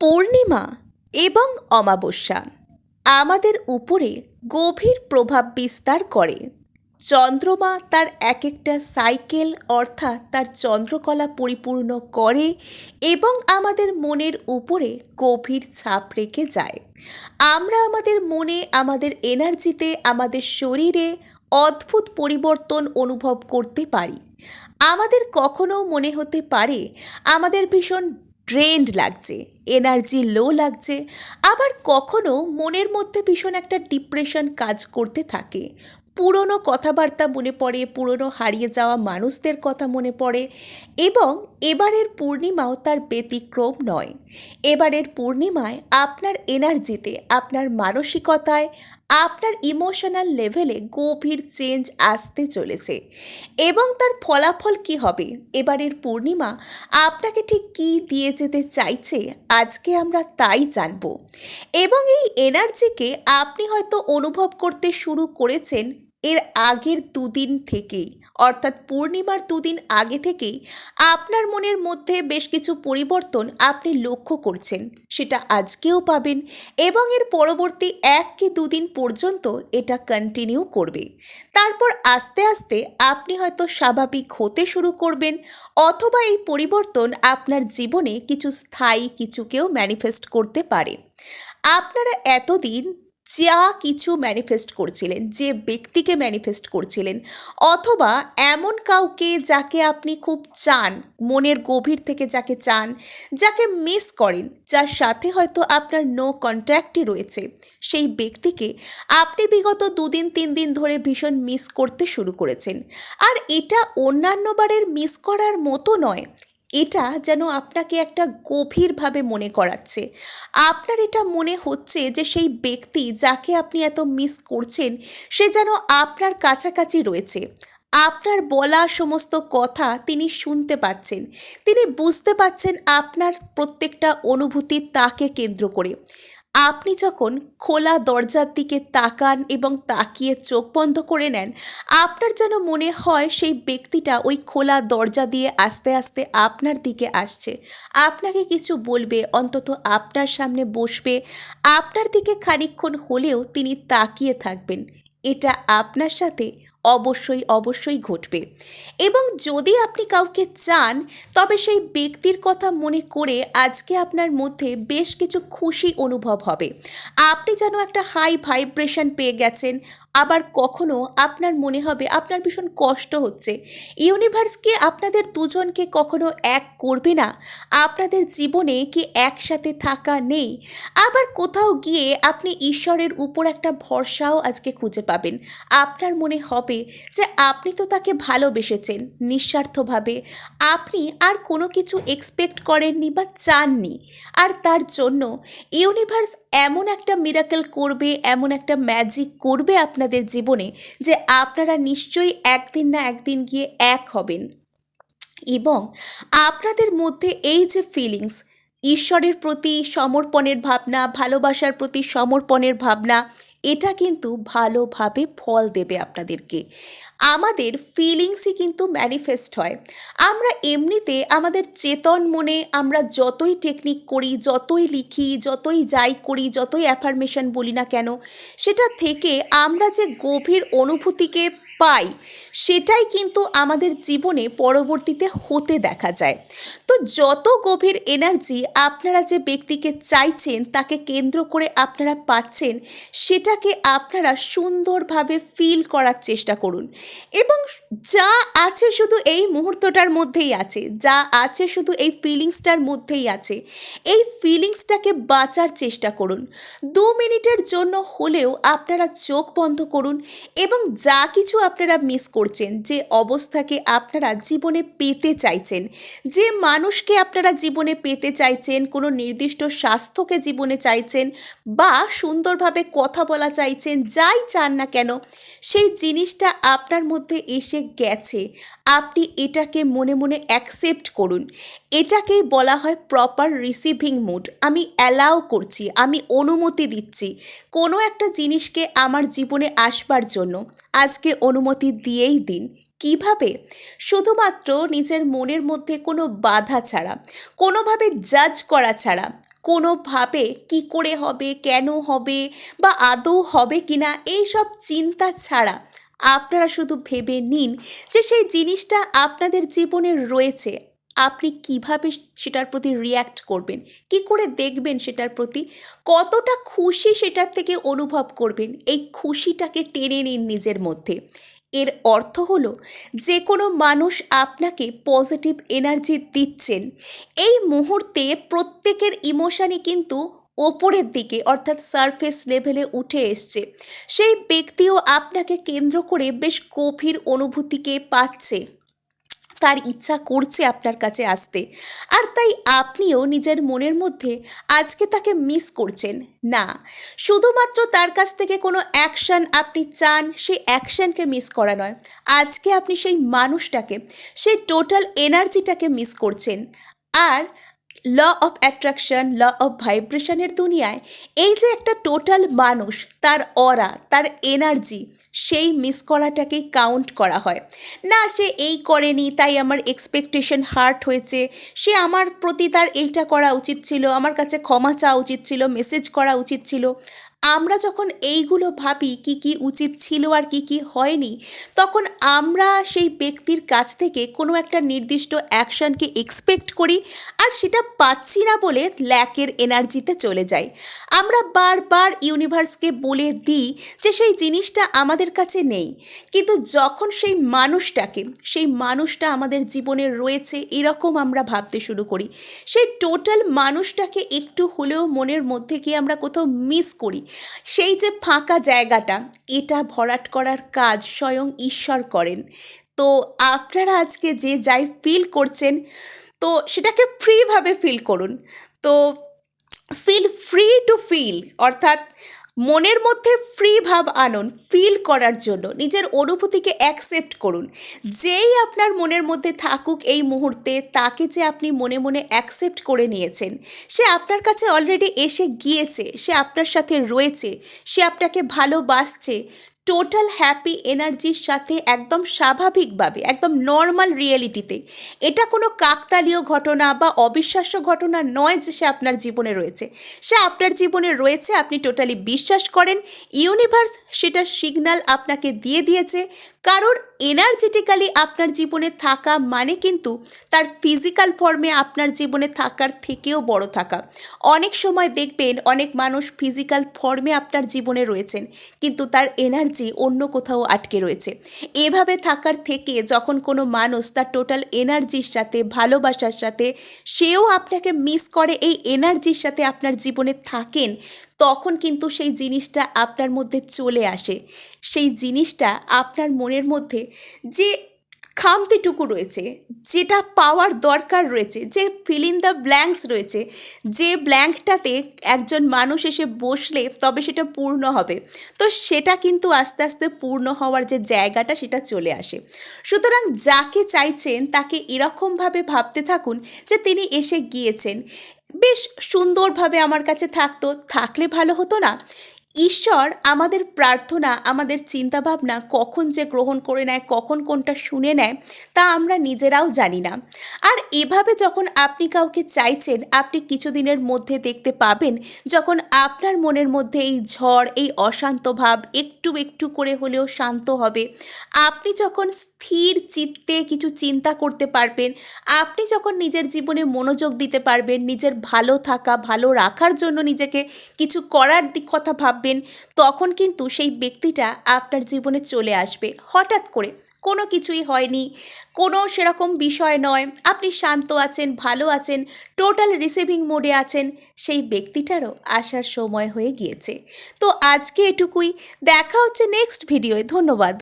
পূর্ণিমা এবং অমাবস্যা আমাদের উপরে গভীর প্রভাব বিস্তার করে। চন্দ্রমা তার এক একটা সাইকেল অর্থাৎ তার চন্দ্রকলা পরিপূর্ণ করে এবং আমাদের মনের উপরে গভীর ছাপ রেখে যায়। আমরা আমাদের মনে, আমাদের এনার্জিতে, আমাদের শরীরে অদ্ভুত পরিবর্তন অনুভব করতে পারি। আমাদের কখনো মনে হতে পারে, আমাদের ভীষণ ড্রেন্ড লাগছে এনার্জি লো লাগছে, আবার কখনো মনের মধ্যে ভীষণ একটা ডিপ্রেশন কাজ করতে থাকে। পুরনো কথাবার্তা মনে পড়ে, পুরনো হারিয়ে যাওয়া মানুষদের কথা মনে পড়ে এবং এবারের পূর্ণিমাও তার ব্যতিক্রম নয়। এবারের পূর্ণিমায় আপনার এনার্জিতে আপনার মানসিকতায় আপনার ইমোশনাল লেভেলে গভীর চেঞ্জ আসতে চলেছে। এবং তার ফলাফল কি হবে? এবারের পূর্ণিমা আপনাকে ঠিক কি দিয়ে যেতে চাইছে? আজকে আমরা তাই জানব। এবং এই এনার্জিকে আপনি হয়তো অনুভব করতে শুরু করেছেন এর আগের দুদিন থেকেই, অর্থাৎ পূর্ণিমার দুদিন আগে থেকেই আপনার মনের মধ্যে বেশ কিছু পরিবর্তন আপনি লক্ষ্য করছেন, সেটা আজকেও পাবেন এবং এর পরবর্তী এক কি দুদিন পর্যন্ত এটা কন্টিনিউ করবে। তারপর আস্তে আস্তে আপনি হয়তো স্বাভাবিক হতে শুরু করবেন অথবা এই পরিবর্তন আপনার জীবনে কিছু স্থায়ী কিছুকেও ম্যানিফেস্ট করতে পারে। আপনারা এতদিন যা কিছু ম্যানিফেস্ট করছিলেন, যে ব্যক্তিকে ম্যানিফেস্ট করছিলেন, অথবা এমন কাউকে যাকে আপনি খুব চান, মনের গভীর থেকে যাকে চান, যাকে মিস করেন, যার সাথে হয়তো আপনার নো কন্ট্যাক্টই রয়েছে, সেই ব্যক্তিকে আপনি বিগত দুদিন তিন দিন ধরে ভীষণ মিস করতে শুরু করেছেন। আর এটা অন্যান্যবারের মিস করার মতো নয় এটা যেন আপনাকে একটা গভীরভাবে মনে করাচ্ছে। আপনার এটা মনে হচ্ছে যে সেই ব্যক্তি যাকে আপনি এত মিস করছেন, সে যেন আপনার কাছাকাছি রয়েছে। আপনার বলা সমস্ত কথা তিনি শুনতে পাচ্ছেন। তিনি বুঝতে পাচ্ছেন আপনার প্রত্যেকটা অনুভূতি তাকে কেন্দ্র করে। আপনি যখন খোলা দরজার দিকে তাকান এবং তাকিয়ে চোখ বন্ধ করে নেন, আপনার যেন মনে হয় সেই ব্যক্তিটা ওই খোলা দরজা দিয়ে আস্তে আস্তে আপনার দিকে আসছে। আপনাকে কিছু বলবে, অন্তত আপনার সামনে বসবে। আপনার দিকে খানিকক্ষণ হলেও তিনি তাকিয়ে থাকবেন। এটা আপনার সাথে অবশ্যই অবশ্যই ঘটবে। এবং যদি আপনি কাউকে চান, তবে সেই ব্যক্তির কথা মনে করে আজকে আপনার মধ্যে বেশ কিছু খুশি অনুভব হবে। আপনি যেন একটা হাই ভাইব্রেশন পেয়ে গেছেন, আবার কখনো আপনার মনে হবে আপনার ভীষণ কষ্ট হচ্ছে। ইউনিভার্সকে আপনাদের দুজনকে কখনো এক করবে না? আপনাদের জীবনে কি একসাথে থাকা নেই? আবার কোথাও গিয়ে আপনি ঈশ্বরের উপর একটা ভরসাও আজকে খুঁজে পাবেন। আপনার মনে হবে যে আপনি তো তাকে ভালোবেসেছেন। নিঃস্বার্থভাবে আপনি আর কোনো কিছু এক্সপেক্ট করেননি বা চাননি। আর তার জন্য ইউনিভার্স এমন একটা মিরাকেল করবে, এমন একটা ম্যাজিক করবে আপনাদের জীবনে যে আপনারা নিশ্চয়ই একদিন না একদিন গিয়ে এক হবেন। এবং আপনাদের মধ্যে এই যে ফিলিংস ঈশ্বরের প্রতি সমর্পণের ভাবনা, ভালোবাসার প্রতি সমর্পণের ভাবনা এটা কিন্তু ভালোভাবে ফল দেবে আপনাদেরকে। আমাদের ফিলিংসই কিন্তু ম্যানিফেস্ট হয়। আমরা এমনিতে আমাদের চেতন মনে আমরা যতই টেকনিক করি, যতই লিখি, যতই যাই করি, যতই অ্যাফার্মেশন বলি না কেন, সেটা থেকে আমরা যে গভীর অনুভূতিকে পাই, সেটাই কিন্তু আমাদের জীবনে পরবর্তীতে হতে দেখা যায়। তো যত গভীর এনার্জি আপনারা যে ব্যক্তিকে চাইছেন, তাকে কেন্দ্র করে আপনারা পাচ্ছেন, সেটাকে আপনারা সুন্দরভাবে ফিল করার চেষ্টা করুন। এবং যা আছে শুধু এই মুহূর্তটার মধ্যেই আছে, যা আছে শুধু এই ফিলিংসটার মধ্যেই আছে, এই ফিলিংসটাকে বাঁচার চেষ্টা করুন। দু মিনিটের জন্য হলেও আপনারা চোখ বন্ধ করুন এবং যা কিছু আপনারা মিস করছেন, যে অবস্থাকে আপনারা জীবনে পেতে চাইছেন। যে মানুষকে আপনারা জীবনে পেতে চাইছেন, কোনো নির্দিষ্ট স্বাস্থ্যকে জীবনে চাইছেন বা সুন্দরভাবে কথা বলা চাইছেন, যাই চান না কেন, সেই জিনিসটা আপনার মধ্যে এসে গেছে। আপনি এটাকে মনে মনে অ্যাকসেপ্ট করুন। এটাকেই বলা হয় প্রপার রিসিভিং মুড আমি অ্যালাউ করছি, আমি অনুমতি দিচ্ছি। কোনো একটা জিনিসকে আমার জীবনে আসবার জন্য। আজকে অনুমতি দিয়েই দিন। কীভাবে? শুধুমাত্র নিজের মনের মধ্যে কোনো বাধা ছাড়া, কোনোভাবে জাজ করা ছাড়া, কোনোভাবে কি করে হবে, কেন হবে, বা আদৌ হবে কিনা, এইসব চিন্তা ছাড়া আপনারা শুধু ভেবে নিন যে সেই জিনিসটা আপনাদের জীবনে রয়েছে। আপনি কীভাবে সেটার প্রতি রিয়্যাক্ট করবেন? কি করে দেখবেন সেটার প্রতি? কতটা খুশি সেটার থেকে অনুভব করবেন? এই খুশিটাকে টেনে নিন নিজের মধ্যে। এর অর্থ হলো যে কোনো মানুষ আপনাকে পজিটিভ এনার্জি দিচ্ছেন। এই মুহূর্তে প্রত্যেকের ইমোশানই কিন্তু ওপরের দিকে, অর্থাৎ সারফেস লেভেলে উঠে এসছে। সেই ব্যক্তিও আপনাকে কেন্দ্র করে বেশ গভীর অনুভূতিকে পাচ্ছে। তার ইচ্ছা করছে আপনার কাছে আসতে। আর তাই আপনিও নিজের মনের মধ্যে আজকে তাকে মিস করছেন। না, শুধুমাত্র তার কাছ থেকে কোনো অ্যাকশন আপনি চান, সেই অ্যাকশনকে মিস করা নয়। আজকে আপনি সেই মানুষটাকে, সেই টোটাল এনার্জিটাকে মিস করছেন। আর law of attraction law of ভাইব্রেশনের দুনিয়ায় এই যে একটা টোটাল মানুষ, তার অরা তার এনার্জি সেই মিস করাটাকে কাউন্ট করা হয়। না, সে এই করেনি, তাই আমার এক্সপেকটেশন হার্ট হয়েছে। সে আমার প্রতি তার এইটা করা উচিত ছিল, আমার কাছে ক্ষমা চাওয়া উচিত ছিল মেসেজ করা উচিত ছিল। আমরা যখন এইগুলো ভাবি কি কি উচিত ছিল আর কি কি হয়নি, তখন আমরা সেই ব্যক্তির কাছ থেকে কোনো একটা নির্দিষ্ট অ্যাকশনকে এক্সপেক্ট করি আর সেটা পাচ্ছি না বলে ল্যাকের এনার্জিতে চলে যাই। আমরা বারবার ইউনিভার্সকে বলে দিই যে সেই জিনিসটা আমাদের কাছে নেই। কিন্তু যখন সেই মানুষটাকে, সেই মানুষটা আমাদের জীবনে রয়েছে এরকম আমরা ভাবতে শুরু করি। সেই টোটাল মানুষটাকে একটু হলেও মনের মধ্যে গিয়ে আমরা কোথাও মিস করি। সেই যে ফাঁকা জায়গাটা, এটা ভরাট করার কাজ স্বয়ং ঈশ্বর করেন। তো আপনারা আজকে যে যাই ফিল করছেন, তো সেটাকে ফ্রিভাবে ফিল করুন। তো ফিল ফ্রি টু ফিল অর্থাৎ মনের মধ্যে ফ্রি ভাব আনুন ফিল করার জন্য, নিজের অনুভূতিকে অ্যাকসেপ্ট করুন। যেই আপনার মনের মধ্যে থাকুক এই মুহূর্তে, তাকে যে আপনি মনে মনে অ্যাকসেপ্ট করে নিয়েছেন, সে আপনার কাছে অলরেডি এসে গিয়েছে, সে আপনার সাথে রয়েছে, সে আপনাকে ভালোবাসছে টোটাল হ্যাপি এনার্জির সাথে একদম স্বাভাবিকভাবে, একদম নর্মাল রিয়েলিটিতে এটা কোনো কাকতালীয় ঘটনা বা অবিশ্বাস্য ঘটনা নয় যে সে আপনার জীবনে রয়েছে। সে আপনার জীবনে রয়েছে, আপনি টোটালি বিশ্বাস করেন ইউনিভার্স সেটা সিগন্যাল আপনাকে দিয়ে দিয়েছে। কারণ এনার্জেটিক্যালি আপনার জীবনে থাকা মানে কিন্তু তার ফিজিক্যাল ফর্মে আপনার জীবনে থাকার থেকেও বড় থাকা। অনেক সময় দেখবেন, অনেক মানুষ ফিজিক্যাল ফর্মে আপনার জীবনে রয়েছেন, কিন্তু তার এনার্জি অন্য কোথাও আটকে রয়েছে। এভাবে থাকার থেকে যখন কোনো মানুষ তার টোটাল এনার্জির সাথে, ভালোবাসার সাথে, সেও আপনাকে মিস করে, এই এনার্জির সাথে আপনার জীবনে থাকেন, তখন কিন্তু সেই জিনিসটা আপনার মধ্যে চলে আসে। সেই জিনিসটা আপনার মনের মধ্যে যে খামতিটুকু রয়েছে, যেটা পাওয়ার দরকার রয়েছে, যে ফিল ইন দ্য ব্ল্যাঙ্কস রয়েছে, যে ব্ল্যাঙ্কটাতে একজন মানুষ এসে বসলে তবে সেটা পূর্ণ হবে। তো সেটা কিন্তু আস্তে আস্তে পূর্ণ হওয়ার যে জায়গাটা সেটা চলে আসে। সুতরাং যাকে চাইছেন তাকে এরকমভাবে ভাবতে থাকুন যে তিনি এসে গিয়েছেন। বেশ সুন্দরভাবে আমার কাছে থাকতো, থাকলে ভালো হতো না। ঈশ্বর আমাদের প্রার্থনা, আমাদের চিন্তাভাবনা কখন যে গ্রহণ করে নেয়, কখন কোনটা শুনে নেয়, তা আমরা নিজেরাও জানি না। আর এভাবে যখন আপনি কাউকে চাইছেন, আপনি কিছুদিনের মধ্যে দেখতে পাবেন, যখন আপনার মনের মধ্যে এই ঝড়, এই অশান্ত ভাব একটু একটু করে হলেও শান্ত হবে, আপনি যখন স্থির চিত্তে কিছু চিন্তা করতে পারবেন, আপনি যখন নিজের জীবনে মনোযোগ দিতে পারবেন, নিজের ভালো থাকা, ভালো রাখার জন্য নিজেকে কিছু করার দিক কথা ভাববেন, তখন কিন্তু সেই ব্যক্তিটা আপনার জীবনে চলে আসবে। হঠাৎ করে কোনো কিছুই হয়নি, কোনো সেরকম বিষয় নয়, আপনি শান্ত আছেন, ভালো আছেন টোটাল রিসিভিং মোডে আছেন, সেই ব্যক্তিটারও আসার সময় হয়ে গিয়েছে। তো আজকে এটুকুই, দেখা হচ্ছে নেক্সট ভিডিওয় ধন্যবাদ।